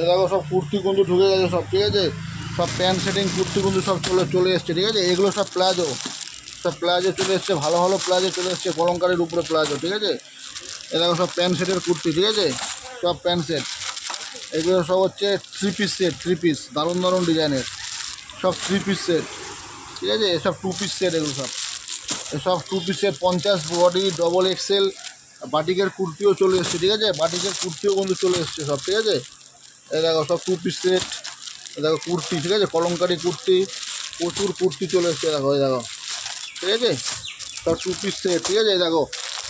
এ সব কুর্তি কিন্তু ঢুকে গেছে সব, ঠিক আছে? সব প্যান্ট সেটিং কুর্তি কিন্তু সব চলে চলে এসছে, ঠিক আছে? এগুলো সব প্লাজো। সব প্লাজো চলে এসছে, ভালো ভালো প্লাজো চলে এসছে, কলঙ্কারের উপরে প্লাজো, ঠিক আছে? এ সব প্যান্ট সেটের কুর্তি, ঠিক আছে? সব প্যান্ট সেট এগুলো সব হচ্ছে three piece set three piece দারুণ দারুণ ডিজাইনের। সব থ্রি পিস সেট ঠিক আছে? এসব টু পিস সেট এগুলো সব। এসব টু পিসের পঞ্চাশ বডি ডবল এক্সেল বাটিকের কুর্তিও চলে এসছে, ঠিক আছে? বাটিকের কুর্তিও কিন্তু চলে এসছে সব, ঠিক আছে? দেখো সব টু পিস সেট দেখো কুর্তি, ঠিক আছে? কলমকারি কুর্তি, প্রচুর কুর্তি চলে এসছে, দেখো এই দেখো। ঠিক আছে? সব টু পিস সেট ঠিক আছে? এই দেখো,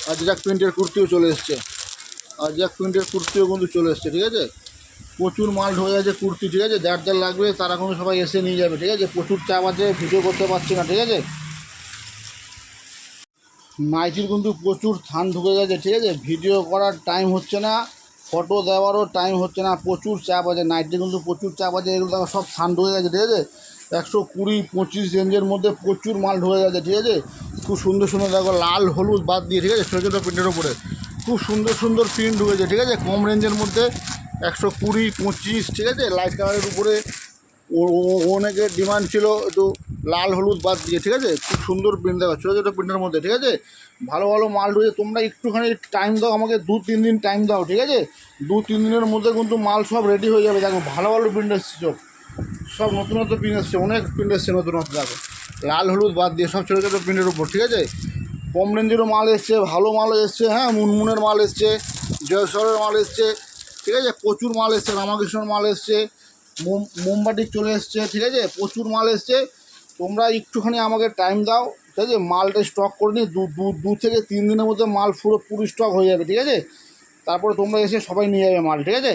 আর জ্যাক প্রিন্টের কুর্তিও চলে এসছে। আর জ্যাক প্রিন্টের কুর্তিও কিন্তু চলে এসছে, ঠিক আছে? প্রচুর মাল ঢোকে গেছে কুর্তি, ঠিক আছে? যার যার লাগবে তারা কিন্তু সবাই এসে নিয়ে যাবে, ঠিক আছে? প্রচুর চাপ আছে, ভিডিও করতে পারছি না, ঠিক আছে? নাইটির কিন্তু প্রচুর থান ঢুকে গেছে, ঠিক আছে? ভিডিও করার টাইম হচ্ছে না। ফটো দেওয়ারও টাইম হচ্ছে না, প্রচুর চাপ আছে নাইটির কিন্তু প্রচুর চাপ আছে, এগুলো দেখো সব থান হয়ে গেছে, ঠিক আছে? একশো কুড়ি, পঁচিশ রেঞ্জের মধ্যে প্রচুর মাল ঢুকে গেছে, ঠিক আছে? খুব সুন্দর সুন্দর, দেখো লাল, হলুদ বাদ দিয়ে, ঠিক আছে? ছোটো ছোটো প্রিন্টের উপরে। খুব সুন্দর সুন্দর প্রিন্ট ঢুকেছে, ঠিক আছে? কম রেঞ্জের মধ্যে একশো কুড়ি, পঁচিশ, ঠিক আছে? লাইট কালারের উপরে অনেকের ডিমান্ড ছিল, একটু লাল হলুদ বাদ দিয়ে, ঠিক আছে? খুব সুন্দর প্রিন্ট দেখো ছোটো ছোটো প্রিন্টের মধ্যে, ঠিক আছে? ভালো ভালো মাল রয়েছে, তোমরা একটুখানি টাইম দাও, আমাকে দু তিন দিন টাইম দাও, ঠিক আছে? দু তিন দিনের মধ্যে কিন্তু মাল সব রেডি হয়ে যাবে। দেখো, ভালো ভালো প্রিন্ট এসছে সব। সব নতুন নতুন প্রিন্ট এসছে, অনেক প্রিন্ট এসছে নতুন নতুন দেখো। লাল হলুদ বাদ দিয়ে সব ছোটো ছোটো প্রিন্টের উপর, ঠিক আছে? কম রেঞ্জেরও মাল এসছে, ভালো মালও এসছে হ্যাঁ? মুনমুনের মাল এসছে, জয়সরের মাল এসছে, ঠিক আছে? প্রচুর মাল এসছে, রামাকৃষ্ণর মাল এসছে, মোম মোমবাটি চলে এসছে, ঠিক আছে? প্রচুর মাল এসছে। তোমরা একটুখানি আমাকে টাইম দাও, ঠিক আছে? মালটা স্টক করে নিই দু দু দু থেকে তিন দিনের মধ্যে মাল পুরো পুরো স্টক হয়ে যাবে, ঠিক আছে? তারপরে তোমরা এসে সবাই নিয়ে যাবে মাল, ঠিক আছে?